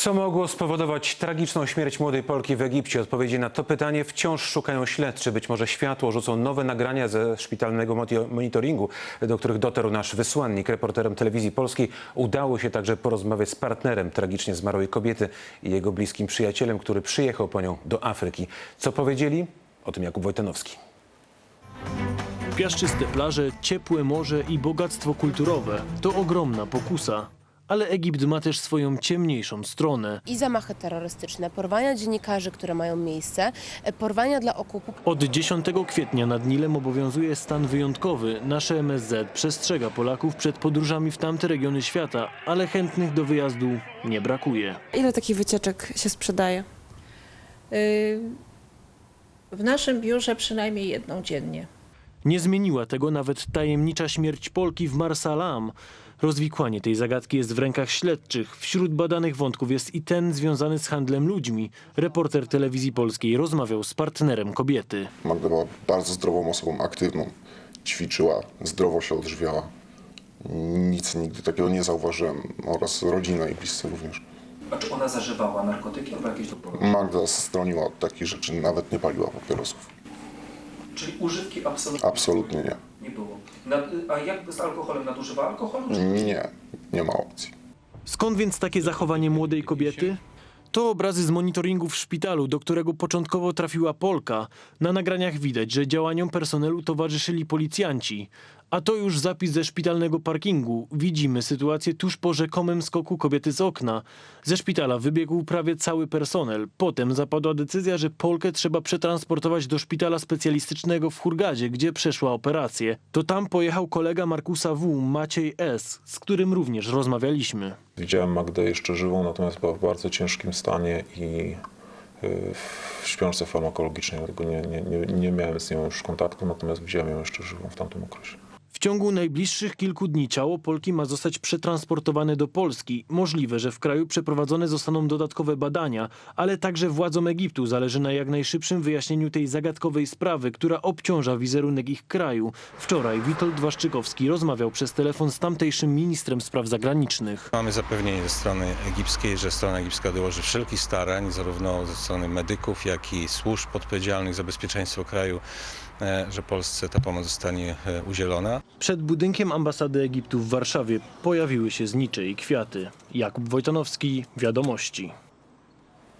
Co mogło spowodować tragiczną śmierć młodej Polki w Egipcie? Odpowiedzi na to pytanie wciąż szukają śledczy. Być może światło rzucą nowe nagrania ze szpitalnego monitoringu, do których dotarł nasz wysłannik. Reporterem telewizji polskiej udało się także porozmawiać z partnerem tragicznie zmarłej kobiety i jego bliskim przyjacielem, który przyjechał po nią do Afryki. Co powiedzieli? O tym Jakub Wojtanowski. Piaszczyste plaże, ciepłe morze i bogactwo kulturowe to ogromna pokusa. Ale Egipt ma też swoją ciemniejszą stronę. i zamachy terrorystyczne, porwania dziennikarzy, które mają miejsce, e, porwania dla okupu. Od 10 kwietnia nad Nilem obowiązuje stan wyjątkowy. Nasze MSZ przestrzega Polaków przed podróżami w tamte regiony świata, ale chętnych do wyjazdu nie brakuje. Ile takich wycieczek się sprzedaje? Y, W naszym biurze przynajmniej jedną dziennie. Nie zmieniła tego nawet tajemnicza śmierć Polki w Marsalam. Rozwikłanie tej zagadki jest w rękach śledczych. Wśród badanych wątków jest i ten związany z handlem ludźmi. Reporter telewizji polskiej rozmawiał z partnerem kobiety. Magda była bardzo zdrową osobą, aktywną. Ćwiczyła, zdrowo się odżywiała. Nic nigdy takiego nie zauważyłem oraz rodzina i bliscy również. A czy ona zażywała narkotyki albo jakieś? Magda stroniła od takich rzeczy, nawet nie paliła papierosów. Czyli używki absolutnie Absolutnie nie. nie było. Nad, a jak z alkoholem nadużywa alkoholu? Czy... Nie, nie ma opcji. Skąd więc takie zachowanie młodej kobiety? To obrazy z monitoringu w szpitalu, do którego początkowo trafiła Polka. Na nagraniach widać, że działaniom personelu towarzyszyli policjanci. A to już zapis ze szpitalnego parkingu. Widzimy sytuację tuż po rzekomym skoku kobiety z okna. Ze szpitala wybiegł prawie cały personel. Potem zapadła decyzja, że Polkę trzeba przetransportować do szpitala specjalistycznego w Hurgadzie, gdzie przeszła operację. To tam pojechał kolega Markusa W., Maciej S., z którym również rozmawialiśmy. Widziałem Magdę jeszcze żywą, natomiast była w bardzo ciężkim stanie i y, w śpiączce farmakologicznej. Dlatego nie, nie, nie, nie miałem z nią już kontaktu, natomiast widziałem ją jeszcze żywą w tamtym okresie. Ciągu najbliższych kilku dni ciało Polki ma zostać przetransportowane do Polski. Możliwe, że w kraju przeprowadzone zostaną dodatkowe badania, ale także władzom Egiptu zależy na jak najszybszym wyjaśnieniu tej zagadkowej sprawy, która obciąża wizerunek ich kraju. Wczoraj Witold Waszczykowski rozmawiał przez telefon z tamtejszym ministrem spraw zagranicznych. Mamy zapewnienie ze strony egipskiej, że strona egipska dołoży wszelkich starań, zarówno ze strony medyków, jak i służb odpowiedzialnych za bezpieczeństwo kraju, że Polsce ta pomoc zostanie e, udzielona. Przed budynkiem ambasady Egiptu w Warszawie pojawiły się znicze i kwiaty. Jakub Wojtanowski, Wiadomości.